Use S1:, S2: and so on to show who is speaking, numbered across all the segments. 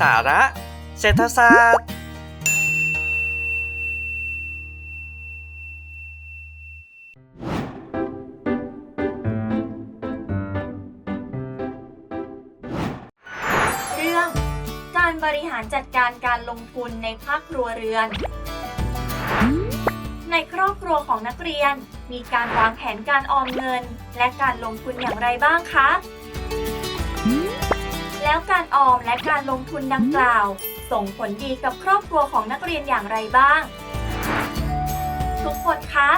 S1: สาระ เศรษฐศาสตร์
S2: เรื่อง การบริหารจัดการการลงทุนในภาคครัวเรือน ในครอบครัวของนักเรียน มีการวางแผนการออมเงิน และการลงทุนอย่างไรบ้างคะ แล้วการออมและการลงทุนดังกล่าว ส่งผลดีกับครอบครัวของนักเรียนอย่างไรบ้าง ทุกคนคะ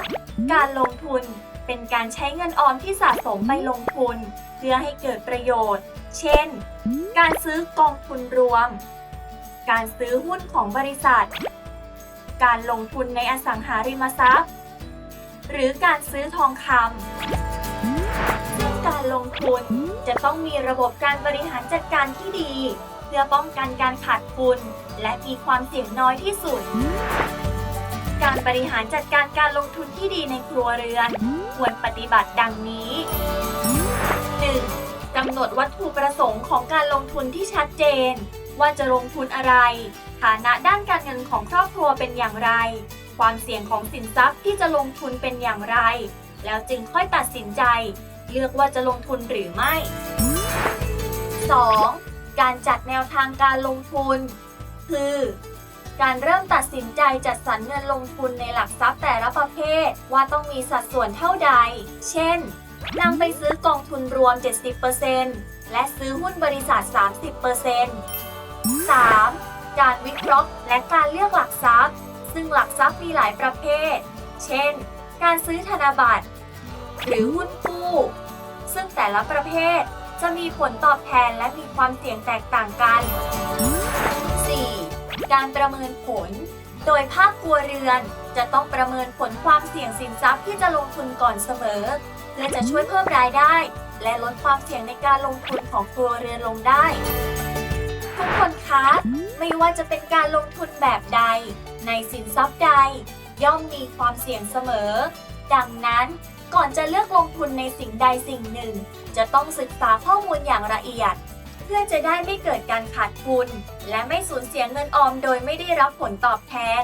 S2: การลงทุนเป็นการใช้เงินออมที่สะสมไปลงทุน เพื่อให้เกิดประโยชน์ เช่น การซื้อกองทุนรวม การซื้อหุ้นของบริษัท การลงทุนในอสังหาริมทรัพย์ หรือการซื้อทองคำ การลงทุน จะต้องมีระบบการบริหารจัดการที่ดี เพื่อป้องกันการขาดทุน และมีความเสี่ยงน้อยที่สุด การบริหารจัดการการลงทุนที่ดีในครัวเรือน ควรปฏิบัติดังนี้ 1. กำหนดวัตถุประสงค์ของการลงทุนที่ชัดเจน ว่าจะลงทุนอะไร ฐานะด้านการเงินของครอบครัวเป็นอย่างไร ความเสี่ยงของสินทรัพย์ที่จะลงทุนเป็นอย่างไร แล้วจึงค่อยตัดสินใจ เลือกว่าจะลงทุนหรือไม่ 2. การจัดแนวทางการลงทุน คือ การเริ่มตัดสินใจจัดสรรเงินลงทุนในหลักทรัพย์แต่ละประเภทว่าต้องมีสัดส่วนเท่าใด เช่นนำไปซื้อกองทุนรวม 70%และซื้อหุ้นบริษัท 30% 3. การวิเคราะห์และการเลือกหลักทรัพย์ ซึ่งหลักทรัพย์มีหลายประเภท เช่น การซื้อธนบัตร หรือหุ้นกู้ ซึ่งแต่ละประเภทจะมีผลตอบแทนและมีความเสี่ยงแตกต่างกัน 4. การประเมินผล โดยภาคครัวเรือนจะต้องประเมินผลความเสี่ยงสินทรัพย์ที่จะลงทุนก่อนเสมอ เพื่อจะช่วยเพิ่มรายได้ และลดความเสี่ยงในการลงทุนของครัวเรือนลงได้ ทุกคนคะ ไม่ว่าจะเป็นการลงทุนแบบใด ในสินทรัพย์ใด ย่อมมีความเสี่ยงเสมอ ดังนั้น ก่อนจะเลือกลงทุนในสิ่งใดสิ่งหนึ่ง จะต้องศึกษาข้อมูลอย่างละเอียด เพื่อจะได้ไม่เกิดการขาดทุน และไม่สูญเสียเงินออมโดยไม่ได้รับผลตอบแทน